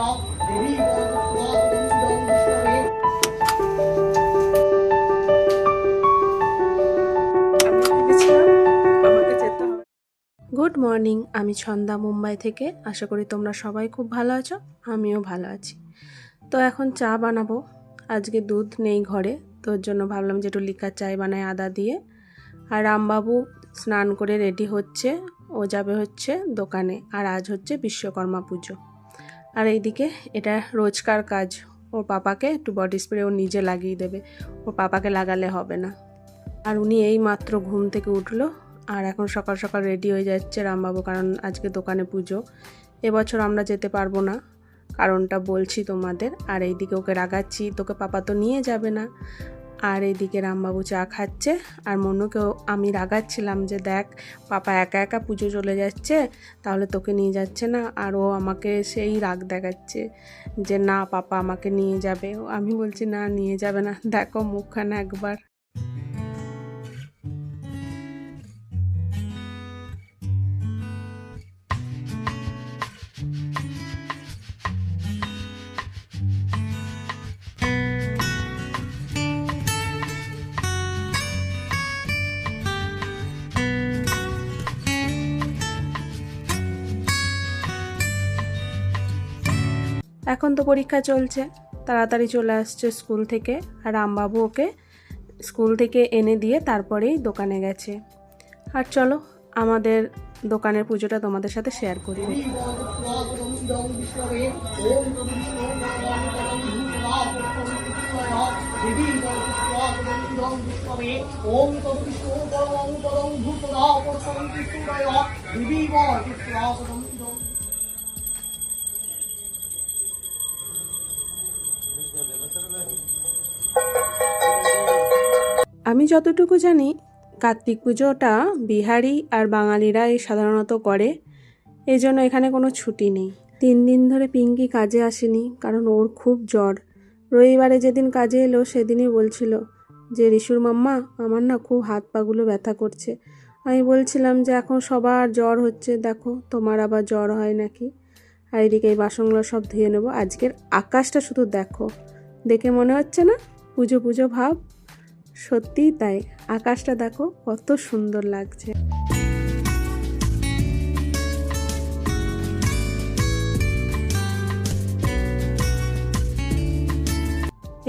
Good morning আমি ছন্দা মুম্বাই থেকে। আশা করি তোমরা সবাই খুব ভালো আছো, আমিও ভালো আছি। তো এখন চা বানাবো। আজকে দুধ নেই ঘরে তোর জন্য ভাবলাম যে একটু লিকার চাই বানাই আদা দিয়ে। আর রামবাবু স্নান করে রেডি হচ্ছে, ও যাবে হচ্ছে দোকানে, আর আজ হচ্ছে বিশ্বকর্মা পুজো। আর এইদিকে এটা রোজকার কাজ। ওর পাপাকে একটু বডি স্প্রে ও নিজে লাগিয়ে দেবে। ওর পাপাকে লাগালে হবে না। আর উনি এই মাত্র ঘুম থেকে উঠল আর এখন সকাল সকাল রেডি হয়ে যাচ্ছে রামবাবু, কারণ আজকে দোকানে পুজো। এবছর আমরা যেতে পারব না, কারণটা বলছি তোমাদের। আর এইদিকে ওকে রাগাচ্ছি, তোকে পাপা তো নিয়ে যাবে না। আর এদিকে রামবাবু চা খাচ্ছে। আর মনুকেও আমি রাগাচ্ছিলাম যে দেখ, পাপা একা একা পুজো চলে যাচ্ছে, তাহলে তোকে নিয়ে যাচ্ছে না। আর ও আমাকে সেই রাগ দেখাচ্ছে যে না, পাপা আমাকে নিয়ে যাবে। আমি বলছি, না, নিয়ে যাবে না। দেখো মুখখানে একবার। এখন তো পরীক্ষা চলছে। তাড়াতাড়ি চলে আসছে স্কুল থেকে আর রামবাবু ওকে স্কুল থেকে এনে দিয়ে তারপরেই দোকানে গেছে। আর চলো, আমাদের দোকানের পুজোটা তোমাদের সাথে শেয়ার করি। দিবি আমি যতটুকু জানি, কার্তিক পুজোটা বিহারি আর বাঙালিরাই সাধারণত করে। এই জন্য এখানে কোনো ছুটি নেই। তিন দিন ধরে পিঙ্কি কাজে আসেনি, কারণ ওর খুব জ্বর। রবিবারে যেদিন কাজে এলো, সেদিনই বলছিল যে, রিশুর মাম্মা, আমার না খুব হাত পাগুলো ব্যথা করছে। আমি বলছিলাম যে, এখন সবার জ্বর হচ্ছে, দেখো, তোমার আবার জ্বর হয় নাকি? আর এদিকে এই বাসনগুলো সব ধুয়ে নেব। আজকের আকাশটা শুধু দেখো। দেখে মনে হচ্ছে না? পুজো পুজো ভাব। সত্যিই তাই। আকাশটা দেখো, কত সুন্দর লাগছে।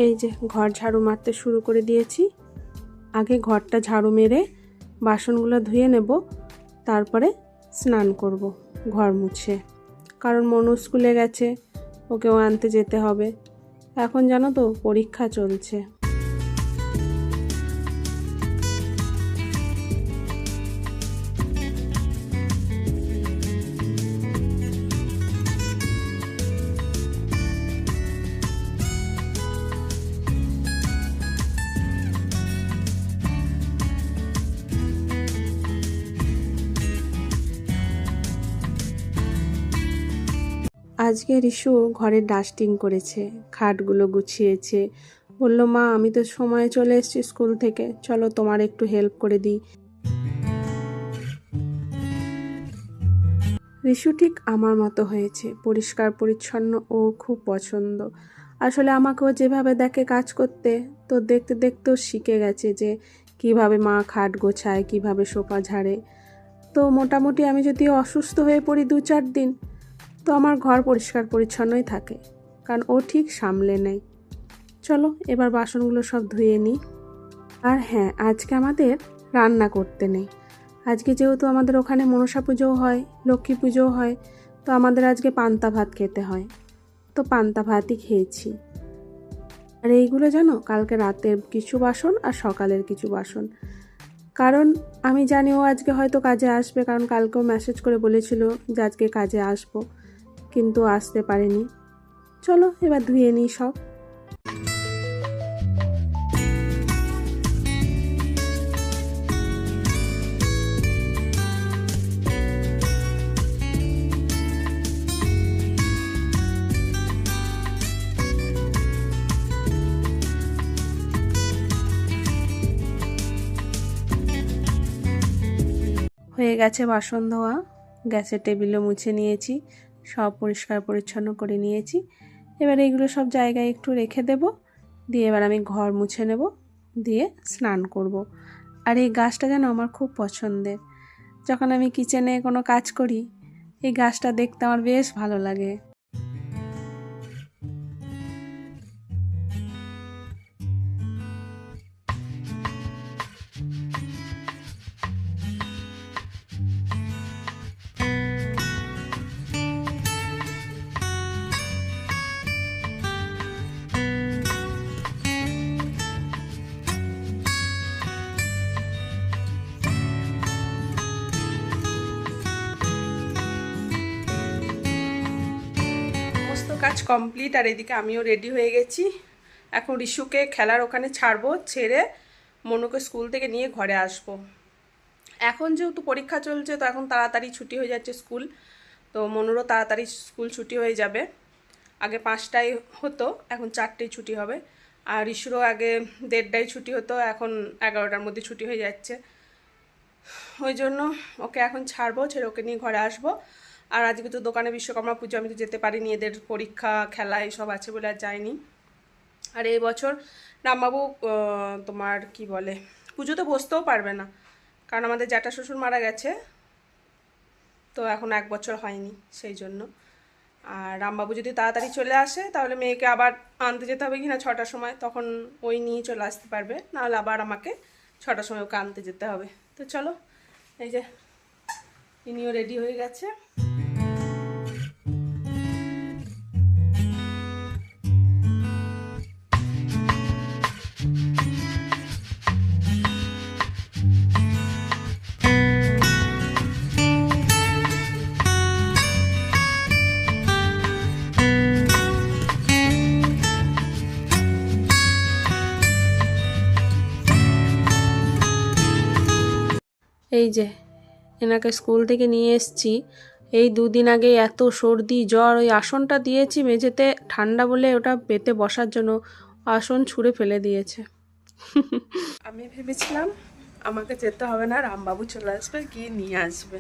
এই যে, ঘর ঝাড়ু মারতে শুরু করে দিয়েছি। আগে ঘরটা ঝাড়ু মেরে বাসনগুলো ধুয়ে নেব, তারপরে স্নান করব ঘর মুছে। কারণ মনু স্কুলে গেছে, ওকেও আনতে যেতে হবে। এখন জানো তো, পরীক্ষা চলছে। আজকে রিশু ঘরে ডাস্টিং করেছে, খাটগুলো গুছিয়েছে। বলল, মা, আমি তো সময়ে চলে এসেছি স্কুল থেকে। চলো, তোমার একটু হেল্প করে দিই। রিশু ঠিক আমার মতো হয়েছে, পরিষ্কার, পরিচ্ছন্ন ও খুব পছন্দ। আসলে আমাকেও যেভাবে দেখে কাজ করতে, তো দেখতে দেখতেও শিখে গেছে যে কীভাবে মা খাট গোছায়, কীভাবে সোফা ঝাড়ে। তো মোটামুটি আমি যদি অসুস্থ হয়ে পড়ি দু চার দিন তো আমার ঘর পরিষ্কার পরিচ্ছন্নই থাকে, কারণ ও ঠিক সামলে নেয় চলো, এবার বাসনগুলো সব ধুয়ে নিই। আর হ্যাঁ আজকে আমাদের রান্না করতে নেই। আজকে যেহেতু আমাদের ওখানে মনসা পুজোও হয়, লক্ষ্মী পুজোও হয়, তো আমাদের আজকে পান্তা ভাত খেতে হয়। তো পান্তা ভাতই খেয়েছি। আর এইগুলো জানো, কালকে রাতের কিছু বাসন আর সকালের কিছু বাসন। কারণ আমি জানি ও আজকে হয়তো কাজে আসবে, কারণ কালকেও মেসেজ করে বলেছিল যে আজকে কাজে আসব। কিন্তু আসতে পারেনি। চলো, এবার ধুয়ে নিই সব। হয়ে গেছে বাসন ধোয়া। গ্যাসের টেবিলও মুছে নিয়েছি। সব পরিষ্কার পরিচ্ছন্ন করে নিয়েছি। এবার এগুলো সব জায়গায় একটু রেখে দেব। দিয়ে এবার আমি ঘর মুছে নেব। দিয়ে স্নান করব। আর এই গাছটা যেন আমার খুব পছন্দের। যখন আমি কিচেনে কোনো কাজ করি, এই গাছটা দেখতে আমার বেশ ভালো লাগে। কাজ কমপ্লিট আর এদিকে আমিও রেডি হয়ে গেছি। এখন রিশুকে খেলার ওখানে ছাড়বো, ছেড়ে মনুকে স্কুল থেকে নিয়ে ঘরে আসব। এখন যেহেতু পরীক্ষা চলছে, তো এখন তাড়াতাড়ি ছুটি হয়ে যাচ্ছে স্কুল তো মনুরও তাড়াতাড়ি স্কুল ছুটি হয়ে যাবে। আগে পাঁচটায় হতো, এখন চারটেই ছুটি হবে। আর রিশুরও আগে দেড়টায় ছুটি হতো, এখন এগারোটার মধ্যে ছুটি হয়ে যাচ্ছে। ওই জন্য ওকে এখন ছাড়বো, ছেড়ে ওকে নিয়ে ঘরে আসব। আর আজকে তো দোকানে বিশ্বকর্মা পুজো, আমি তো যেতে পারিনি, এদের পরীক্ষা, খেলা এসব আছে বলে আর যাইনি। আর এই বছর রামবাবু তোমার কি বলে পুজোতে বসতেও পারবে না, কারণ আমাদের জ্যাঠা শ্বশুর মারা গেছে, তো এখন এক বছর হয়নি সেই জন্য। আর রামবাবু যদি তাড়াতাড়ি চলে আসে, তাহলে মেয়েকে আবার আনতে যেতে হবে কি না ছটার সময়, তখন ওই নিয়ে চলে আসতে পারবে, নাহলে আবার আমাকে ছটার সময় ওকে আনতে যেতে হবে। তো চলো, এই যে, ইনিও রেডি হয়ে গেছে। যে, এনাকে স্কুল থেকে নিয়ে এসছি। এই দুদিন আগে এত সর্দি, জ্বর, ওই আসনটা দিয়েছি মেঝেতে, ঠান্ডা বলে ওটা পেতে বসার জন্য আসন ছুঁড়ে ফেলে দিয়েছে। আমি ভেবেছিলাম আমাকে যেতে হবে না, রামবাবু চলে আসবে, গিয়ে নিয়ে আসবে।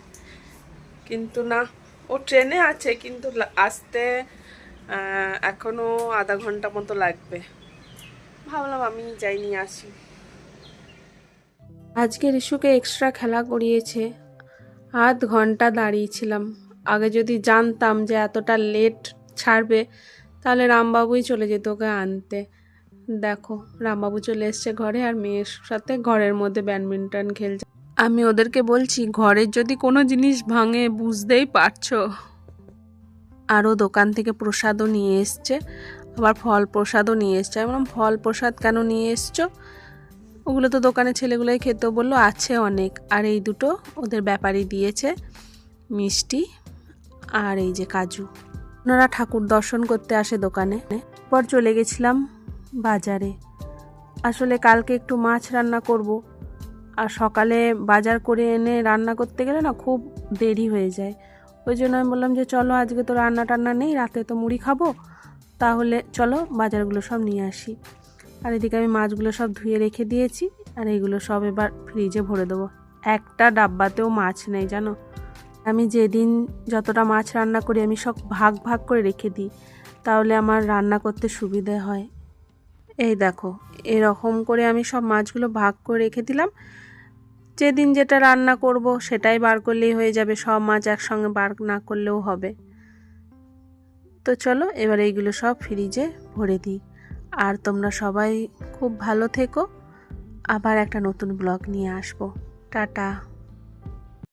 কিন্তু না, ও ট্রেনে আছে, কিন্তু আসতে এখনও আধা ঘণ্টা মতো লাগবে। ভাবলাম আমি যাই, নিয়ে আসি। আজকে রিশুকে এক্সট্রা খেলা করিয়েছে। আধ ঘণ্টা দাঁড়িয়েছিলাম। আগে যদি জানতাম যে এতটা লেট ছাড়বে, তাহলে রামবাবুই চলে যেত ওকে আনতে। দেখো, রামবাবু চলে এসছে ঘরে আর মেয়ের সাথে ঘরের মধ্যে ব্যাডমিন্টন খেলছে। আমি ওদেরকে বলছি ঘরের যদি কোনো জিনিস ভাঙে, বুঝতেই পারছ। আরও দোকান থেকে প্রসাদও নিয়ে এসছে, আবার ফল প্রসাদও নিয়ে এসছে। আমি বললাম, ফল প্রসাদ কেন নিয়ে এসছো? ওগুলো তো দোকানে ছেলেগুলোই খেতে, বলল, আছে অনেক। আর এই দুটো ওদের ব্যাপারী দিয়েছে, মিষ্টি আর এই যে কাজু। ওনারা ঠাকুর দর্শন করতে আসে দোকানে। পর চলে গেছিলাম বাজারে। আসলে কালকে একটু মাছ রান্না করব। আর সকালে বাজার করে এনে রান্না করতে গেলে না খুব দেরি হয়ে যায়। ওই জন্য আমি বললাম যে, চলো, আজকে তো রান্না টান্না নেই, রাতে তো মুড়ি খাব। তাহলে চলো বাজারগুলো সব নিয়ে আসি। আর এদিকে আমি মাছগুলো সব ধুয়ে রেখে দিয়েছি, আর এইগুলো সব এবার ফ্রিজে ভরে দেবো। একটা ডাব্বাতেও মাছ নেই, জানো? আমি যেদিন যতটা মাছ রান্না করি, আমি সব ভাগ ভাগ করে রেখে দিই, তাহলে আমার রান্না করতে সুবিধে হয়। এই দেখো, এরকম করে আমি সব মাছগুলো ভাগ করে রেখে দিলাম। যেদিন যেটা রান্না করব, সেটাই বার করলেই হয়ে যাবে, সব মাছ একসঙ্গে বার না করলেও হবে। তো চলো, এবার এইগুলো সব ফ্রিজে ভরে দিই। আর তোমরা সবাই খুব ভালো থেকো। আবার একটা নতুন ব্লগ নিয়ে আসব। টাটা।